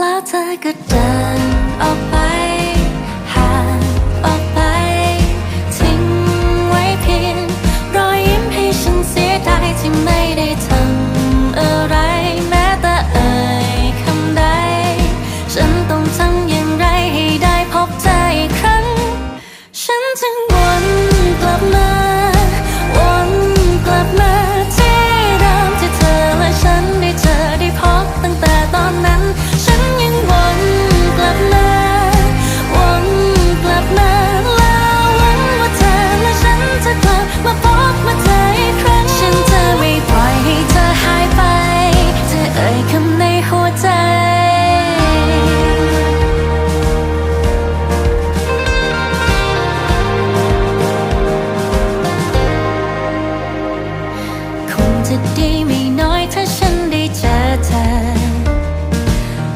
แล้วเธอก็เดินออกไปห่างออกไป ทิ้งไว้เพียงรอยยิ้มให้ฉันเสียดายที่ไม่ได้ทำอะไร แม้แต่เอ่ยคำใด ฉันต้องทำอย่างไรให้ได้พบเธออีกครั้ง ฉันจึงวน